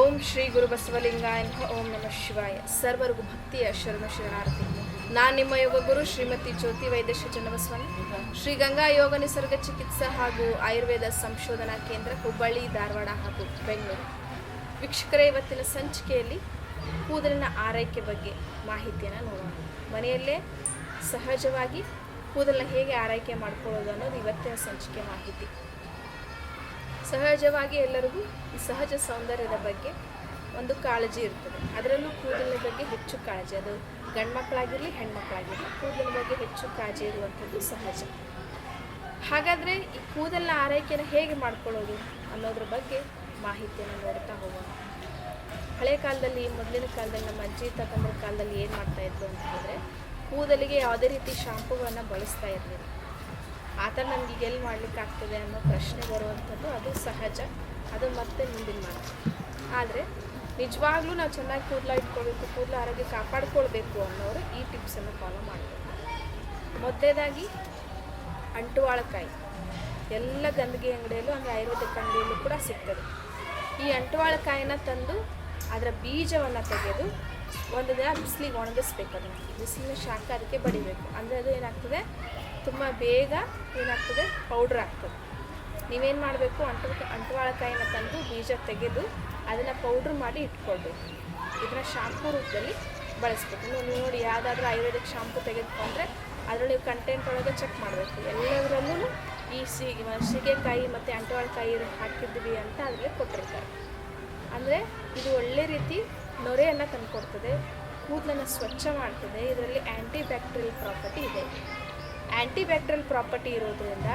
ಓಂ ಶ್ರೀ ಗುರು ಬಸವಲಿಂಗಾಯ ಓಂ ನಮಃ ಶಿವಾಯ. ಸರ್ವರಿಗೂ ಭಕ್ತಿಯ ಶರಣು ಶರಣಾರ್ಥಿ. ನಾನು ನಿಮ್ಮ ಯೋಗ ಗುರು ಶ್ರೀಮತಿ ಜ್ಯೋತಿ ವೈದ್ಯಶ ಚನ್ನಬಸವನ್ ಶ್ರೀ ಗಂಗಾ ಯೋಗ ನಿಸರ್ಗ ಚಿಕಿತ್ಸಾ ಹಾಗೂ ಆಯುರ್ವೇದ ಸಂಶೋಧನಾ ಕೇಂದ್ರ ಹುಬ್ಬಳ್ಳಿ, ಧಾರವಾಡ ಹಾಗೂ ಬೆಂಗಳೂರು. ವೀಕ್ಷಕರೇ, ಇವತ್ತಿನ ಸಂಚಿಕೆಯಲ್ಲಿ ಕೂದಲಿನ ಆರೈಕೆ ಬಗ್ಗೆ ಮಾಹಿತಿಯನ್ನು ನೋಡೋಣ. ಮನೆಯಲ್ಲೇ ಸಹಜವಾಗಿ ಕೂದಲನ್ನ ಹೇಗೆ ಆರೈಕೆ ಮಾಡ್ಕೊಳ್ಳೋದು ಅನ್ನೋದು ಇವತ್ತಿನ ಸಂಚಿಕೆ ಮಾಹಿತಿ. ಸಹಜವಾಗಿ ಎಲ್ಲರಿಗೂ ಈ ಸಹಜ ಸೌಂದರ್ಯದ ಬಗ್ಗೆ ಒಂದು ಕಾಳಜಿ ಇರ್ತದೆ. ಅದರಲ್ಲೂ ಕೂದಲಿನ ಬಗ್ಗೆ ಹೆಚ್ಚು ಕಾಳಜಿ. ಅದು ಗಂಡು ಮಕ್ಕಳಾಗಿರಲಿ ಹೆಣ್ಮಕ್ಳಾಗಿರಲಿ, ಕೂದಲಿನ ಬಗ್ಗೆ ಹೆಚ್ಚು ಕಾಳಜಿ ಇರುವಂಥದ್ದು ಸಹಜ. ಹಾಗಾದರೆ ಈ ಕೂದಲಿನ ಆರೈಕೆನ ಹೇಗೆ ಮಾಡ್ಕೊಳ್ಳೋದು ಅನ್ನೋದ್ರ ಬಗ್ಗೆ ಮಾಹಿತಿಯನ್ನು ನೋಡ್ತಾ ಹೋಗೋಣ. ಹಳೆ ಕಾಲದಲ್ಲಿ, ಮೊದಲಿನ ಕಾಲದಲ್ಲಿ, ನಮ್ಮ ಅಜ್ಜಿ ತಕ್ಕಂದ್ರ ಕಾಲದಲ್ಲಿ ಏನು ಮಾಡ್ತಾ ಇದ್ರು ಅಂತ ಹೇಳಿದ್ರೆ, ಕೂದಲಿಗೆ ಯಾವುದೇ ರೀತಿ ಶಾಂಪುಗಳನ್ನು ಬಳಸ್ತಾ ಇರಲಿಲ್ಲ. ಥರ ನನಗೆ ಈಗ ಎಲ್ಲಿ ಮಾಡ್ಲಿಕ್ಕೆ ಆಗ್ತದೆ ಅನ್ನೋ ಪ್ರಶ್ನೆ ಬರುವಂಥದ್ದು ಅದು ಸಹಜ. ಅದು ಮತ್ತೆ ಮುಂದಿನ ಮಾತು. ಆದರೆ ನಿಜವಾಗ್ಲೂ ನಾವು ಚೆನ್ನಾಗಿ ಕೂದಲ ಇಟ್ಕೊಳ್ಬೇಕು ಕೂದಲ ಆರೋಗ್ಯ ಕಾಪಾಡ್ಕೊಳ್ಬೇಕು ಅನ್ನೋರು ಈ ಟಿಪ್ಸನ್ನು ಫಾಲೋ ಮಾಡಬೇಕು. ಮೊದಲೇದಾಗಿ ಅಂಟುವಾಳಕಾಯಿ. ಎಲ್ಲ ಗಂದಗಿ ಅಂಗಡಿಯಲ್ಲೂ, ಹಂಗೆ ಆಯುರ್ವೇದಿಕ್ ಅಂಗಡಿಯಲ್ಲೂ ಕೂಡ ಸಿಗ್ತದೆ. ಈ ಅಂಟುವಾಳಕಾಯಿನ ತಂದು ಅದರ ಬೀಜವನ್ನು ತೆಗೆದು ಒಂದು ದಿನ ಬಿಸಿಲಿಗೆ ಒಣಗಿಸ್ಬೇಕು ಅದನ್ನು. ಬಿಸಿಲಿನ ಶಾಖ ಅದಕ್ಕೆ ಬಡಿಬೇಕು. ಅಂದರೆ ಅದು ಏನಾಗ್ತದೆ? ತುಂಬ ಬೇಗ ಏನಾಗ್ತದೆ? ಪೌಡ್ರ್ ಆಗ್ತದೆ. ನೀವೇನು ಮಾಡಬೇಕು? ಅಂಟು, ಅಂಟುವಾಳಕಾಯಿನ ತಂದು ಬೀಜ ತೆಗೆದು ಅದನ್ನು ಪೌಡ್ರ್ ಮಾಡಿ ಇಟ್ಕೊಳ್ಬೇಕು. ಇದನ್ನು ಶಾಂಪು ರೂಪದಲ್ಲಿ ಬಳಸ್ಬೇಕು. ನೀವು ನೋಡಿ ಯಾವುದಾದ್ರೂ ಆಯುರ್ವೇದಿಕ್ ಶಾಂಪು ತೆಗೆದುಕೊಂಡ್ರೆ ಅದರಲ್ಲಿ ಕಂಟೆಂಟ್ ಒಳಗೆ ಚೆಕ್ ಮಾಡಬೇಕು. ಎಲ್ಲದರಲ್ಲೂ ಈ ಸಿ ಸೀಗೆಕಾಯಿ ಮತ್ತು ಅಂಟವಾಳಕಾಯಿ ಹಾಕಿದ್ದೀವಿ ಅಂತ ಅದರಲ್ಲಿ ಕೊಟ್ಟಿರ್ತಾರೆ. ಅಂದರೆ ಇದು ಒಳ್ಳೆ ರೀತಿ ನೊರೆಯನ್ನು ತಂದುಕೊಡ್ತದೆ. ಕೂದಲನ್ನು ಸ್ವಚ್ಛ ಮಾಡ್ತದೆ. ಇದರಲ್ಲಿ ಆ್ಯಂಟಿ ಬ್ಯಾಕ್ಟೀರಿಯಲ್ ಪ್ರಾಪರ್ಟಿ ಇದೆ. ಆ್ಯಂಟಿ ಬ್ಯಾಕ್ಟೀರಿಯಲ್ ಪ್ರಾಪರ್ಟಿ ಇರೋದ್ರಿಂದ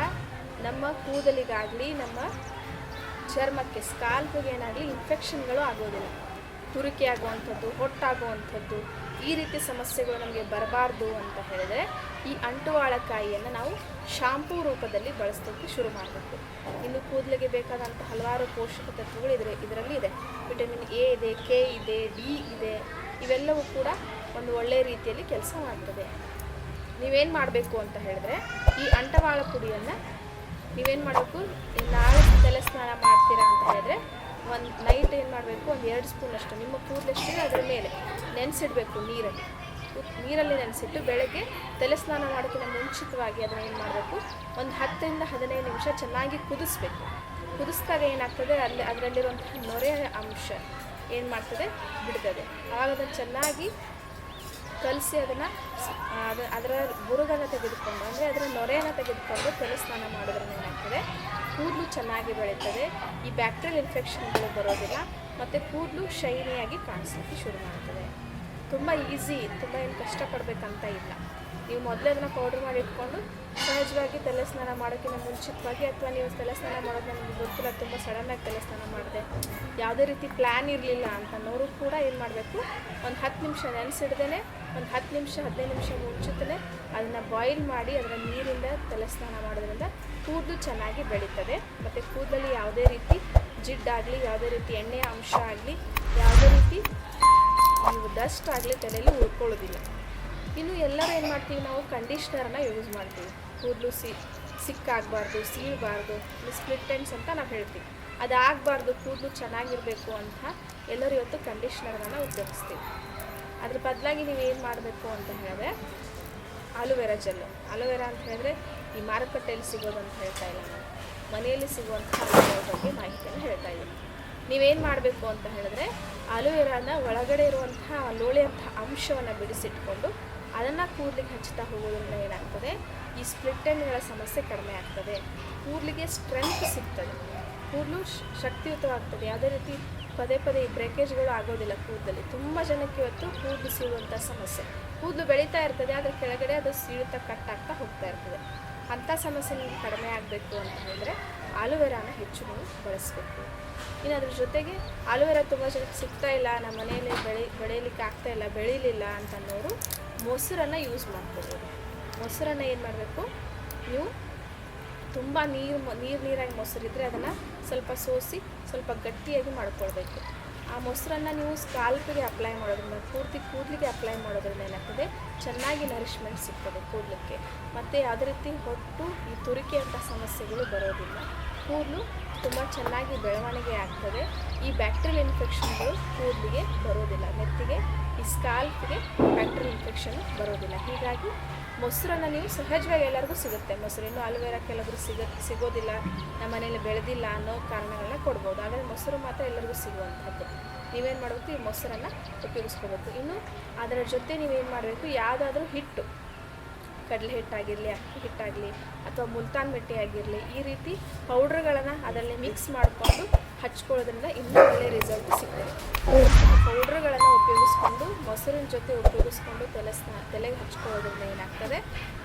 ನಮ್ಮ ಕೂದಲಿಗಾಗಲಿ, ನಮ್ಮ ಚರ್ಮಕ್ಕೆ ಸ್ಕಾಲ್ಪ್ಗೆ ಏನಾಗಲಿ ಇನ್ಫೆಕ್ಷನ್ಗಳು ಆಗೋದಿಲ್ಲ. ತುರಿಕೆ ಆಗುವಂಥದ್ದು, ಹೊಟ್ಟಾಗುವಂಥದ್ದು, ಈ ರೀತಿ ಸಮಸ್ಯೆಗಳು ನಮಗೆ ಬರಬಾರ್ದು ಅಂತ ಹೇಳಿದ್ರೆ ಈ ಅಂಟುವಾಳಕಾಯಿಯನ್ನು ನಾವು ಶಾಂಪೂ ರೂಪದಲ್ಲಿ ಬಳಸೋಕ್ಕೆ ಶುರು ಮಾಡಬೇಕು. ಇನ್ನು ಕೂದಲಿಗೆ ಬೇಕಾದಂಥ ಹಲವಾರು ಪೋಷಕ ತತ್ವಗಳು ಇದರ ಇದರಲ್ಲಿ ಇದೆ. ವಿಟಮಿನ್ ಎ ಇದೆ, ಕೆ ಇದೆ ಡಿ ಇದೆ, ಇವೆಲ್ಲವೂ ಕೂಡ ಒಂದು ಒಳ್ಳೆಯ ರೀತಿಯಲ್ಲಿ ಕೆಲಸ ಮಾಡ್ತದೆ. ನೀವೇನು ಮಾಡಬೇಕು ಅಂತ ಹೇಳಿದ್ರೆ ಈ ಅಂಟವಾಳ ಪುಡಿಯನ್ನು ನೀವೇನು ಮಾಡಬೇಕು? ನಾಳೆ ತಲೆ ಸ್ನಾನ ಮಾಡ್ತೀರಾ ಅಂತ ಹೇಳಿದ್ರೆ ಒಂದು ನೈಟ್ ಏನು ಮಾಡಬೇಕು? ಒಂದು ಎರಡು ಸ್ಪೂನ್ ಅಷ್ಟು ನಿಮ್ಮ ಕೂದಲೆಷ್ಟಿದೆ ಅದರ ಮೇಲೆ ನೆನೆಸಿಡಬೇಕು ನೀರಲ್ಲಿ. ನೀರಲ್ಲಿ ನೆನೆಸಿಟ್ಟು ಬೆಳಗ್ಗೆ ತಲೆ ಸ್ನಾನ ಮಾಡೋಕ್ಕಿಂತ ಮುಂಚಿತವಾಗಿ ಅದನ್ನು ಏನು ಮಾಡಬೇಕು? ಒಂದು ಹತ್ತರಿಂದ ಹದಿನೈದು ನಿಮಿಷ ಚೆನ್ನಾಗಿ ಕುದಿಸ್ಬೇಕು. ಕುದಿಸಿದಾಗ ಏನಾಗ್ತದೆ? ಅಲ್ಲಿ ಅದರಲ್ಲಿರುವಂತಹ ನೊರೆ ಅಂಶ ಏನು ಮಾಡ್ತದೆ? ಬಿಡ್ತದೆ. ಆವಾಗ ಅದನ್ನು ಚೆನ್ನಾಗಿ ಕಲಸಿ ಅದನ್ನು ಅದು, ಅದರ ಬುರುಗನ್ನು ತೆಗೆದುಕೊಂಡು, ಅಂದರೆ ಅದರ ನೊರೆಯನ್ನು ತೆಗೆದುಕೊಂಡು ತಲೆ ಸ್ನಾನ ಮಾಡೋದ್ರಿಂದ ಏನಾಗ್ತದೆ? ಕೂದಲು ಚೆನ್ನಾಗಿ ಬೆಳೀತದೆ. ಈ ಬ್ಯಾಕ್ಟೀರಿಯಲ್ ಇನ್ಫೆಕ್ಷನ್ಗಳು ಬರೋದಿಲ್ಲ. ಮತ್ತು ಕೂದಲು ಶೈನಿಯಾಗಿ ಕಾಣಿಸ್ಲಿಕ್ಕೆ ಶುರು ಮಾಡ್ತದೆ. ತುಂಬ ಈಸಿ ತುಂಬ ಏನು ಕಷ್ಟಪಡಬೇಕಂತ ಇಲ್ಲ. ನೀವು ಮೊದಲೇ ಅದನ್ನು ಪೌಡ್ರ್ ಮಾಡಿ ಇಟ್ಕೊಂಡು ಸಹಜವಾಗಿ ತಲೆ ಸ್ನಾನ ಮಾಡೋಕ್ಕಿಂತ ಮುಂಚಿತವಾಗಿ ಅಥವಾ ನೀವು ತಲೆ ಸ್ನಾನ ಮಾಡೋದು ನನಗೆ ಗೊತ್ತಿಲ್ಲ, ತುಂಬ ಸಡನ್ನಾಗಿ ತಲೆ ಸ್ನಾನ ಮಾಡಿದೆ. ಯಾವುದೇ ರೀತಿ ಪ್ಲ್ಯಾನ್ ಇರಲಿಲ್ಲ ಅಂತನವರು ಕೂಡ ಏನು ಮಾಡಬೇಕು, ಒಂದು ಹತ್ತು ನಿಮಿಷ ನೆನೆಸಿಡ್ದೇ ಒಂದು ಹತ್ತು ನಿಮಿಷ, ಹದಿನೈದು ನಿಮಿಷ ಮುಂಚಿತನೇ ಅದನ್ನು ಬಾಯ್ಲ್ ಮಾಡಿ ಅದರ ನೀರಿಂದ ತಲೆ ಸ್ನಾನ ಮಾಡೋದ್ರಿಂದ ಕೂದಲು ಚೆನ್ನಾಗಿ ಬೆಳೀತದೆ. ಮತ್ತು ಕೂದಲಲ್ಲಿ ಯಾವುದೇ ರೀತಿ ಜಿಡ್ಡಾಗಲಿ ಯಾವುದೇ ರೀತಿ ಎಣ್ಣೆಯ ಅಂಶ ಆಗಲಿ, ಯಾವುದೇ ರೀತಿ ನೀವು ಡಸ್ಟ್ ಆಗಲಿ ತಲೆಯಲ್ಲಿ ಉಳ್ಕೊಳ್ಳೋದಿಲ್ಲ. ಇನ್ನು ಎಲ್ಲರೂ ಏನು ಮಾಡ್ತೀವಿ, ನಾವು ಕಂಡೀಷ್ನರನ್ನ ಯೂಸ್ ಮಾಡ್ತೀವಿ. ಕೂದಲು ಸಿ, ಸಿಕ್ಕಾಗಬಾರ್ದು, ಸೀಳಬಾರ್ದು ಸ್ಪ್ಲಿಟ್ ಟೈಮ್ಸ್ ಅಂತ ನಾವು ಹೇಳ್ತೀವಿ. ಅದಾಗಬಾರ್ದು, ಕೂದಲು ಚೆನ್ನಾಗಿರಬೇಕು ಅಂತ ಎಲ್ಲರೂ ಇವತ್ತು ಕಂಡೀಷ್ನರನ್ನು ಉಪಯೋಗಿಸ್ತೀವಿ. ಅದ್ರ ಬದಲಾಗಿ ನೀವು ಏನು ಮಾಡಬೇಕು ಅಂತ ಹೇಳಿದ್ರೆ ಆಲೋವೆರಾ ಜೆಲ್ಲು. ಆಲೋವೆರಾ ಅಂತ ಹೇಳಿದ್ರೆ ಈ ಮಾರುಕಟ್ಟೆಯಲ್ಲಿ ಸಿಗೋದು ಅಂತ ಹೇಳ್ತಾ ಇಲ್ಲ ನಾನು. ಮನೆಯಲ್ಲಿ ಸಿಗುವಂಥ ಬಗ್ಗೆ ಮಾಹಿತಿಯನ್ನು ಹೇಳ್ತಾ ಇದ್ದೀನಿ. ನೀವೇನು ಮಾಡಬೇಕು ಅಂತ ಹೇಳಿದ್ರೆ ಆಲೋವೆರಾನ ಒಳಗಡೆ ಇರುವಂತಹ ಲೋಳೆಯಂಥ ಅಂಶವನ್ನು ಬಿಡಿಸಿಟ್ಕೊಂಡು ಅದನ್ನು ಕೂದಲಿಗೆ ಹಚ್ಚುತ್ತಾ ಹೋಗೋದ್ರಿಂದ ಏನಾಗ್ತದೆ? ಈ ಸ್ಪ್ಲಿಟ್ ಎಂಡ್ಗಳ ಸಮಸ್ಯೆ ಕಡಿಮೆ ಆಗ್ತದೆ. ಕೂದಲಿಗೆ ಸ್ಟ್ರೆಂತ್ ಸಿಗ್ತದೆ. ಕೂದಲು ಶಕ್ತಿಯುತವಾಗ್ತದೆ. ಯಾವುದೇ ರೀತಿ ಪದೇ ಪದೇ ಈ ಬ್ರೇಕೇಜ್ಗಳು ಆಗೋದಿಲ್ಲ ಕೂದಲಲ್ಲಿ. ತುಂಬ ಜನಕ್ಕೆ ಇವತ್ತು ಕೂದಲು ಸೀಳುವಂಥ ಸಮಸ್ಯೆ. ಕೂದಲು ಬೆಳೀತಾ ಇರ್ತದೆ, ಆದರೆ ಕೆಳಗಡೆ ಅದು ಸೀಳುತ್ತಾ ಕಟ್ಟಾಗ್ತಾ ಹೋಗ್ತಾ ಇರ್ತದೆ. ಅಂಥ ಸಮಸ್ಯೆ ನಿಮ್ಗೆ ಕಡಿಮೆ ಆಗಬೇಕು ಅಂತ ಹೇಳಿದ್ರೆ ಆಲೋವೆರಾನ ಹೆಚ್ಚು ನೀವು ಬಳಸಬೇಕು. ಇನ್ನು ಅದ್ರ ಜೊತೆಗೆ ಆಲೋವೆರಾ ತುಂಬ ಜನಕ್ಕೆ ಸಿಗ್ತಾ ಇಲ್ಲ, ನಮ್ಮ ಮನೆಯಲ್ಲಿ ಬೆಳೆ, ಬೆಳೆಯಲಿಕ್ಕೆ ಆಗ್ತಾ ಇಲ್ಲ, ಬೆಳೀಲಿಲ್ಲ ಅಂತನ್ನೋರು ಮೊಸರನ್ನು ಯೂಸ್ ಮಾಡ್ಕೋಬೋದು. ಮೊಸರನ್ನು ಏನು ಮಾಡಬೇಕು? ನೀವು ತುಂಬ ನೀರು ನೀರು ನೀರಾಗಿ ಮೊಸರಿದ್ರೆ ಅದನ್ನು ಸ್ವಲ್ಪ ಸೋಸಿ ಸ್ವಲ್ಪ ಗಟ್ಟಿಯಾಗಿ ಮಾಡ್ಕೊಳ್ಬೇಕು. ಆ ಮೊಸರನ್ನು ನೀವು ಸ್ಕಾಲ್ಪಿಗೆ ಅಪ್ಲೈ ಮಾಡೋದ್ರಿಂದ, ಪೂರ್ತಿ ಕೂದಲಿಗೆ ಅಪ್ಲೈ ಮಾಡೋದ್ರಿಂದ ಏನಾಗ್ತದೆ? ಚೆನ್ನಾಗಿ ನರಿಶ್ಮೆಂಟ್ ಸಿಗ್ತದೆ ಕೂದಲಿಕ್ಕೆ. ಮತ್ತು ಯಾವುದೇ ರೀತಿ ಹೊಟ್ಟು ಈ ತುರಿಕೆ ಅಂತ ಸಮಸ್ಯೆಗಳು ಬರೋದಿಲ್ಲ. ಕೂದಲು ತುಂಬ ಚೆನ್ನಾಗಿ ಬೆಳವಣಿಗೆ ಆಗ್ತದೆ. ಈ ಬ್ಯಾಕ್ಟೀರಿಯಲ್ ಇನ್ಫೆಕ್ಷನ್ಗಳು ಕೂದಲಿಗೆ ಬರೋದಿಲ್ಲ. ನೆತ್ತಿಗೆ, ಈ ಸ್ಕಾಲ್ಪ್ಗೆ ಬ್ಯಾಕ್ಟೀರಿಯಲ್ ಇನ್ಫೆಕ್ಷನ್ ಬರೋದಿಲ್ಲ. ಹೀಗಾಗಿ ಮೊಸರನ್ನು ನೀವು ಸಹಜವಾಗಿ ಎಲ್ಲರಿಗೂ ಸಿಗುತ್ತೆ. ಮೊಸರು ಇನ್ನು ಅಲೋವೆರಾ ಕೆಲವರು ಸಿಗ, ಸಿಗೋದಿಲ್ಲ. ನಮ್ಮ ಮನೇಲಿ ಬೆಳೆದಿಲ್ಲ ಅನ್ನೋ ಕಾರಣಗಳನ್ನ ಕೊಡ್ಬೋದು. ಆದರೆ ಮೊಸರು ಮಾತ್ರ ಎಲ್ಲರಿಗೂ ಸಿಗುವಂಥದ್ದು. ನೀವೇನು ಮಾಡಬೇಕು? ಈ ಮೊಸರನ್ನು ಉಪಯೋಗಿಸ್ಕೋಬೇಕು. ಇನ್ನು ಅದರ ಜೊತೆ ನೀವೇನು ಮಾಡಬೇಕು? ಯಾವುದಾದ್ರೂ ಹಿಟ್ಟು. ಕಡಲೆ ಹಿಟ್ಟಾಗಿರಲಿ, ಅಕ್ಕಿ ಹಿಟ್ಟಾಗಲಿ ಅಥವಾ ಮುಲ್ತಾನ್ ಮೆಟ್ಟಿ ಆಗಿರಲಿ, ಈ ರೀತಿ ಪೌಡ್ರ್ಗಳನ್ನು ಅದರಲ್ಲಿ ಮಿಕ್ಸ್ ಮಾಡಿಕೊಂಡು ಹಚ್ಕೊಳ್ಳೋದ್ರಿಂದ ಇನ್ನೂ ಒಳ್ಳೆಯ ರಿಸಲ್ಟ್ ಸಿಗ್ತದೆ. ಪೌಡ್ರ್ಗಳನ್ನು ಉಪಯೋಗಿಸ್ಕೊಂಡು, ಮೊಸರಿನ ಜೊತೆ ಉಪಯೋಗಿಸ್ಕೊಂಡು ತಲೆ ಸ್ನಾ, ತಲೆಗೆ ಹಚ್ಕೊಳ್ಳೋದ್ರಿಂದ ಏನಾಗ್ತದೆ?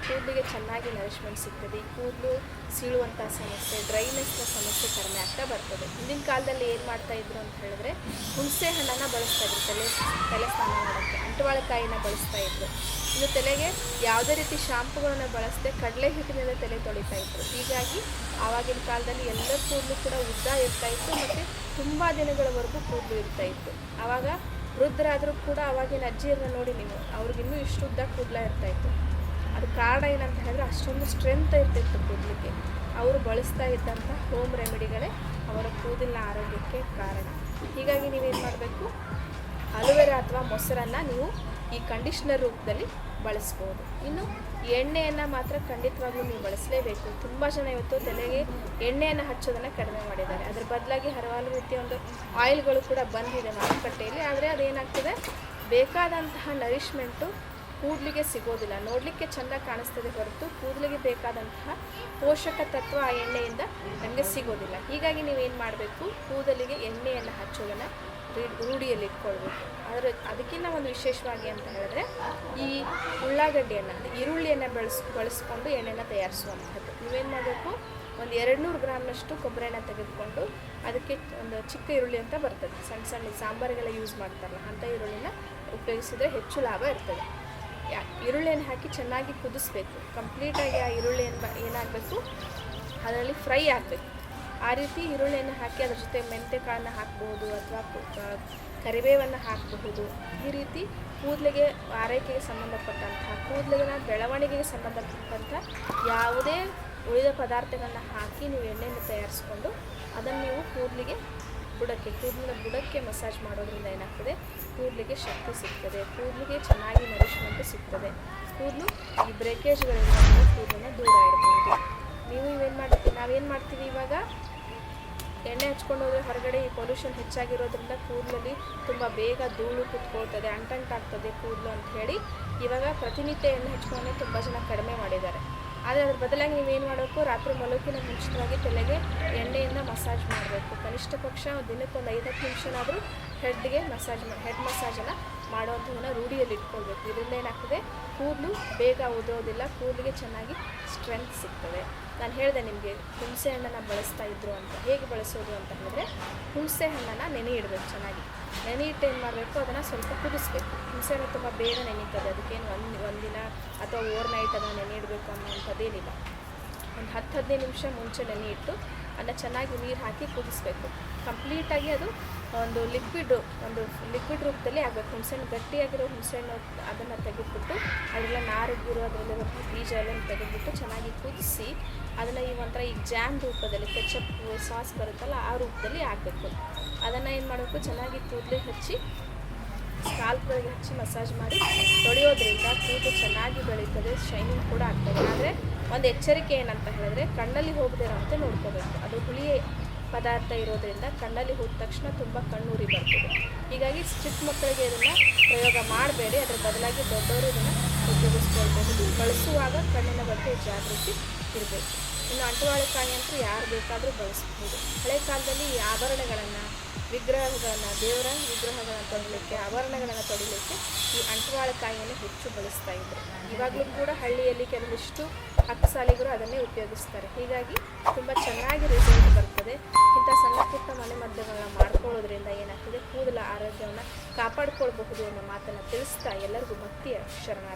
ಕೂದಲಿಗೆ ಚೆನ್ನಾಗಿ ನರಿಶ್ಮೆಂಟ್ ಸಿಗ್ತದೆ. ಕೂದಲು ಸೀಳುವಂಥ ಸಮಸ್ಯೆ ಡ್ರೈನೆಸ್ನ ಸಮಸ್ಯೆ ಕಡಿಮೆ ಆಗ್ತಾ ಬರ್ತದೆ. ಹಿಂದಿನ ಕಾಲದಲ್ಲಿ ಏನು ಮಾಡ್ತಾ ಇದ್ರು ಅಂತ ಹೇಳಿದ್ರೆ, ಹುಣಸೆ ಹಣ್ಣನ್ನು ಬಳಸ್ತಾ ಇದ್ರು, ತಲೆ ತಲೆ ಸ್ನಾನ ಮಾಡೋಕ್ಕೆ, ಅಂಟವಾಳಕಾಯಿನ ಬಳಸ್ತಾ ಇದ್ರು. ಇನ್ನು ತಲೆಗೆ ಯಾವುದೇ ರೀತಿ ಶಾಂಪುಗಳನ್ನು ಬಳಸದೆ ಕಡಲೆ ಹಿಟ್ಟಿನಿಂದ ತಲೆ ತೊಳಿತಾ ಇದ್ರು. ಹೀಗಾಗಿ ಆವಾಗಿನ ಕಾಲದಲ್ಲಿ ಎಲ್ಲ ಕೂದಲು ಕೂಡ ಉದ್ದ ಇರ್ತಾ ಇತ್ತು ಮತ್ತು ತುಂಬ ದಿನಗಳವರೆಗೂ ಕೂದಲು ಇರ್ತಾ ಇತ್ತು. ಆವಾಗ ವೃದ್ಧರಾದರೂ ಕೂಡ ಆವಾಗಿನ ಅಜ್ಜಿಯನ್ನು ನೋಡಿ ನೀವು ಅವ್ರಿಗಿನ್ನೂ ಇಷ್ಟು ಉದ್ದ ಕೂದಲ ಇರ್ತಾ ಇತ್ತು. ಅದು ಕಾರಣ ಏನಂತ ಹೇಳಿದ್ರೆ ಅಷ್ಟೊಂದು ಸ್ಟ್ರೆಂತ್ ಇರ್ತಿತ್ತು ಕೂದಲಿಗೆ. ಅವರು ಬಳಸ್ತಾ ಇದ್ದಂಥ ಹೋಮ್ ರೆಮಿಡಿಗಳೇ ಅವರ ಕೂದಲಿನ ಆರೋಗ್ಯಕ್ಕೆ ಕಾರಣ. ಹೀಗಾಗಿ ನೀವೇನು ಮಾಡಬೇಕು? ಅಲೋವೆರಾ ಅಥವಾ ಮೊಸರನ್ನು ನೀವು ಈ ಕಂಡೀಷ್ನರ್ ರೂಪದಲ್ಲಿ ಬಳಸ್ಬೋದು. ಇನ್ನು ಎಣ್ಣೆಯನ್ನು ಮಾತ್ರ ಖಂಡಿತವಾಗ್ಲೂ ನೀವು ಬಳಸಲೇಬೇಕು. ತುಂಬ ಜನ ಇವತ್ತು ತಲೆಗೆ ಎಣ್ಣೆಯನ್ನು ಹಚ್ಚೋದನ್ನು ಕಡಿಮೆ ಮಾಡಿದ್ದಾರೆ. ಅದರ ಬದಲಾಗಿ ಹಲವಾರು ರೀತಿಯ ಒಂದು ಆಯಿಲ್ಗಳು ಕೂಡ ಬಂದಿದೆ ಮಾರುಕಟ್ಟೆಯಲ್ಲಿ. ಆದರೆ ಅದೇನಾಗ್ತದೆ? ಬೇಕಾದಂತಹ ನರಿಷ್ಮೆಂಟು ಕೂದಲಿಗೆ ಸಿಗೋದಿಲ್ಲ. ನೋಡಲಿಕ್ಕೆ ಚೆಂದ ಕಾಣಿಸ್ತದೆ ಹೊರತು ಕೂದಲಿಗೆ ಬೇಕಾದಂತಹ ಪೋಷಕ ತತ್ವ ಆ ಎಣ್ಣೆಯಿಂದ ನಮಗೆ ಸಿಗೋದಿಲ್ಲ. ಹೀಗಾಗಿ ನೀವೇನು ಮಾಡಬೇಕು? ಕೂದಲಿಗೆ ಎಣ್ಣೆಯನ್ನು ಹಚ್ಚೋದನ್ನು ರೂಢಿಯಲ್ಲಿ ಇಟ್ಕೊಳ್ಬೇಕು ಆದರೆ ಅದಕ್ಕಿಂತ ಒಂದು ವಿಶೇಷವಾಗಿ ಅಂತ ಹೇಳಿದ್ರೆ ಈ ಉಳ್ಳಾಗಡ್ಡಿಯನ್ನು ಈರುಳ್ಳಿಯನ್ನು ಬಳಸ್, ಬಳಸ್ಕೊಂಡು ಎಣ್ಣೆನ ತಯಾರಿಸುವಂಥದ್ದು ನೀವೇನು ಮಾಡಬೇಕು? ಒಂದು ಎರಡು ನೂರು ಗ್ರಾಮ್ನಷ್ಟು ಕೊಬ್ಬರಿ ಎಣ್ಣೆ ತೆಗೆದುಕೊಂಡು ಅದಕ್ಕೆ ಒಂದು ಚಿಕ್ಕ ಈರುಳ್ಳಿ ಅಂತ ಬರ್ತದೆ. ಸಣ್ಣ ಸಣ್ಣ ಸಾಂಬಾರಿಗೆಲ್ಲ ಯೂಸ್ ಮಾಡ್ತಾರಲ್ಲ ಅಂಥ ಈರುಳ್ಳಿನ ಉಪಯೋಗಿಸಿದ್ರೆ ಹೆಚ್ಚು ಲಾಭ ಇರ್ತದೆ. ಈರುಳ್ಳಿಯನ್ನು ಹಾಕಿ ಚೆನ್ನಾಗಿ ಕುದಿಸ್ಬೇಕು. ಕಂಪ್ಲೀಟಾಗಿ ಆ ಈರುಳ್ಳಿಯನ್ನು ಏನು ಏನಾಗಬೇಕು? ಅದರಲ್ಲಿ ಫ್ರೈ ಆಗಬೇಕು ಆ ರೀತಿ ಈರುಳ್ಳಿಯನ್ನು ಹಾಕಿ ಅದ್ರ ಜೊತೆ ಮೆಂತೆಕಾಳನ್ನ ಹಾಕಬಹುದು ಅಥವಾ ಕರಿಬೇವನ್ನು ಹಾಕಬಹುದು. ಈ ರೀತಿ ಕೂದಲಿಗೆ ಆರೈಕೆಗೆ ಸಂಬಂಧಪಟ್ಟಂತಹ, ಕೂದಲಿನ ಬೆಳವಣಿಗೆಗೆ ಸಂಬಂಧಪಟ್ಟಂಥ ಯಾವುದೇ ಉಳಿದ ಪದಾರ್ಥಗಳನ್ನ ಹಾಕಿ ನೀವು ಎಣ್ಣೆಯನ್ನು ತಯಾರಿಸ್ಕೊಂಡು ಅದನ್ನು ನೀವು ಕೂದಲಿಗೆ ಬುಡಕ್ಕೆ, ಕೂದಲಿನ ಬುಡಕ್ಕೆ ಮಸಾಜ್ ಮಾಡೋದ್ರಿಂದ ಏನಾಗ್ತದೆ? ಕೂದಲಿಗೆ ಶಕ್ತಿ ಸಿಗ್ತದೆ. ಕೂದಲಿಗೆ ಚೆನ್ನಾಗಿ ನರಿಶ್ಮೆಂಟ್ ಸಿಗ್ತದೆ. ಕೂದಲು ಈ ಬ್ರೇಕೇಜ್ಗಳಿಂದ ಕೂದಲನ್ನು ದೂರ ಇಡಬಹುದು ನೀವು ಇವೇನು ಮಾಡ್ತೀವಿ ನಾವೇನು ಮಾಡ್ತೀವಿ ಇವಾಗ? ಎಣ್ಣೆ ಹಚ್ಕೊಂಡು ಹೋದ್ರೆ ಹೊರಗಡೆ ಈ ಪೊಲ್ಯೂಷನ್ ಹೆಚ್ಚಾಗಿರೋದ್ರಿಂದ ಕೂದಲಲ್ಲಿ ತುಂಬ ಬೇಗ ಧೂಳು ಕುತ್ಕೊಳ್ತದೆ ಅಂಟಂಟಾಗ್ತದೆ ಕೂದಲು ಅಂತ ಹೇಳಿ ಇವಾಗ ಪ್ರತಿನಿತ್ಯ ಎಣ್ಣೆ ಹಚ್ಕೊಂಡು ತುಂಬ ಜನ ಕಡಿಮೆ ಮಾಡಿದ್ದಾರೆ. ಆದರೆ ಅದ್ರ ಬದಲಾಗಿ ನೀವೇನು ಮಾಡಬೇಕು? ರಾತ್ರಿ ಮಲಗಿನ ಮುಂಚಿತವಾಗಿ ತಲೆಗೆ ಎಣ್ಣೆಯಿಂದ ಮಸಾಜ್ ಮಾಡಬೇಕು. ಕನಿಷ್ಠ ಪಕ್ಷ ದಿನಕ್ಕೆ ಒಂದು ಐದು ಹತ್ತು ನಿಮಿಷನಾದರೂ ಹೆಡ್ಗೆ ಮಸಾಜ್ ಮಾಡಿ ಹೆಡ್ ಮಸಾಜನ್ನು ಮಾಡುವಂಥದ್ದನ್ನು ರೂಢಿಯಲ್ಲಿ ಇಟ್ಕೊಳ್ಬೇಕು. ಇದರಿಂದ ಏನಾಗ್ತದೆ? ಕೂದಲು ಬೇಗ ಉದುರೋದಿಲ್ಲ, ಕೂದಲಿಗೆ ಚೆನ್ನಾಗಿ ಸ್ಟ್ರೆಂತ್ ಸಿಗ್ತದೆ. ನಾನು ಹೇಳಿದೆ ನಿಮಗೆ, ಹುಣಸೆ ಹಣ್ಣನ್ನು ಬಳಸ್ತಾ ಇದ್ರು ಅಂತ. ಹೇಗೆ ಬಳಸೋದು ಅಂತ ಹೇಳಿದ್ರೆ, ಹುಣಸೆ ಹಣ್ಣನ್ನು ನೆನೆ ಇಡಬೇಕು ಚೆನ್ನಾಗಿ. ನೆನೆ ಇಟ್ಟು ಏನು ಮಾಡಬೇಕು? ಅದನ್ನು ಸ್ವಲ್ಪ ಕುದಿಸ್ಬೇಕು. ಹುಣಸೆ ಹಣ್ಣು ತುಂಬ ಬೇಗ ನೆನೀತದೆ. ಅದಕ್ಕೇನು ಒಂದು, ಒಂದಿನ ಅಥವಾ ಓವರ್ ನೈಟ್ ಅದನ್ನು ನೆನೆ ಇಡಬೇಕು ಅನ್ನೋಂಥದ್ದೇನಿಲ್ಲ ಒಂದು ಹತ್ತು ಹದಿನೈದು ನಿಮಿಷ ಮುಂಚೆ ನೆನೆ ಇಟ್ಟು ಅದನ್ನ ಚೆನ್ನಾಗಿ ನೀರು ಹಾಕಿ ಕುದಿಸ್ಬೇಕು. ಕಂಪ್ಲೀಟಾಗಿ ಅದು, ಒಂದು ಲಿಕ್ವಿಡ್ ಒಂದು ಲಿಕ್ವಿಡ್ ರೂಪದಲ್ಲಿ ಆಗಬೇಕು. ಹುಣಸೆಹಣ್ಣು, ಗಟ್ಟಿಯಾಗಿರೋ ಹುಣಸೆಹಣ್ಣು, ಅದನ್ನು ತೆಗೆದುಬಿಟ್ಟು, ಅದೆಲ್ಲ ನಾರಿಗಿರೋ ಅದರಲ್ಲಿರೋ ಬೀಜ ಎಲ್ಲ ತೆಗೆದುಬಿಟ್ಟು ಚೆನ್ನಾಗಿ ಕುದಿಸಿ, ಅದನ್ನು ಈ ಒಂಥರ ಈ ಜಾಮ್ ರೂಪದಲ್ಲಿ ಕೆಚಪ್ ಸಾಸ್ ಬರುತ್ತಲ್ಲ, ಆ ರೂಪದಲ್ಲಿ ಆಗಬೇಕು ಅದನ್ನು ಏನು ಮಾಡಬೇಕು? ಚೆನ್ನಾಗಿ ಕೂದಲಿಗೆ ಹಚ್ಚಿ ಸ್ಕಾಲ್ಪ್ಗಳಿಗೆ ಹಚ್ಚಿ ಮಸಾಜ್ ಮಾಡಿ ತೊಳೆಯೋದ್ರಿಂದ ಕೂದಲು ಚೆನ್ನಾಗಿ ಬೆಳೀತದೆ, ಶೈನಿಂಗ್ ಕೂಡ ಆಗ್ತದೆ. ಆದರೆ ಒಂದು ಎಚ್ಚರಿಕೆ ಏನಂತ ಹೇಳಿದ್ರೆ ಕಣ್ಣಲ್ಲಿ ಹೋಗದಿರೋಂತೆ ನೋಡ್ಕೋಬೇಕು. ಅದು ಹುಳಿ ಪದಾರ್ಥ ಇರೋದ್ರಿಂದ ಕಣ್ಣಲ್ಲಿ ಹೋದ ತಕ್ಷಣ ತುಂಬ ಕಣ್ಣೂರಿ ಬರ್ತದೆ. ಹೀಗಾಗಿ ಚಿಕ್ಕ ಮಕ್ಕಳಿಗೆ ಇದನ್ನು ಪ್ರಯೋಗ ಮಾಡಬೇಡಿ. ಅದರ ಬದಲಾಗಿ ದೊಡ್ಡವರು ಇದನ್ನು ಉಪಯೋಗಿಸ್ಕೊಳ್ಬಹುದು ಬಳಸುವಾಗ ಕಣ್ಣಿನ ಬಗ್ಗೆ ಜಾಗೃತಿ ಇರಬೇಕು. ಇನ್ನು ಅಂಟುವಾಳೆಕಾಯಿ ಅಂತೂ ಯಾರು ಬೇಕಾದರೂ ಬಳಸ್ಬೋದು. ಹಳೆ ಕಾಲದಲ್ಲಿ ಈ ಆಭರಣಗಳನ್ನು ವಿಗ್ರಹಗಳನ್ನು, ದೇವರ ವಿಗ್ರಹಗಳನ್ನು ತೊಡಲಿಕ್ಕೆ, ಆಭರಣಗಳನ್ನು ತೊಡಲಿಕ್ಕೆ ಈ ಅಂಟುವಾಳಕಾಯಿಯನ್ನು ಹೆಚ್ಚು ಬಳಸ್ತಾ ಇದ್ದರು ಇವಾಗಲೂ ಕೂಡ ಹಳ್ಳಿಯಲ್ಲಿ ಕೆಲವಿಷ್ಟು ಹಕ್ಕಸಾಲಿಗರು ಅದನ್ನೇ ಉಪಯೋಗಿಸ್ತಾರೆ. ಹೀಗಾಗಿ ತುಂಬ ಚೆನ್ನಾಗಿ ರಿಸಲ್ಟ್ ಬರ್ತದೆ. ಇಂಥ ಸಣ್ಣ ಪುಟ್ಟ ಮನೆ ಮದ್ದುಗಳನ್ನ ಮಾಡ್ಕೊಳ್ಳೋದ್ರಿಂದ ಏನಾಗ್ತದೆ? ಕೂದಲ ಆರೋಗ್ಯವನ್ನು ಕಾಪಾಡ್ಕೊಳ್ಬಹುದು ಅನ್ನೋ ಮಾತನ್ನು ತಿಳಿಸ್ತಾ ಎಲ್ಲರಿಗೂ ಭಕ್ತಿಯ ಶರಣಾರ್ಥಿ.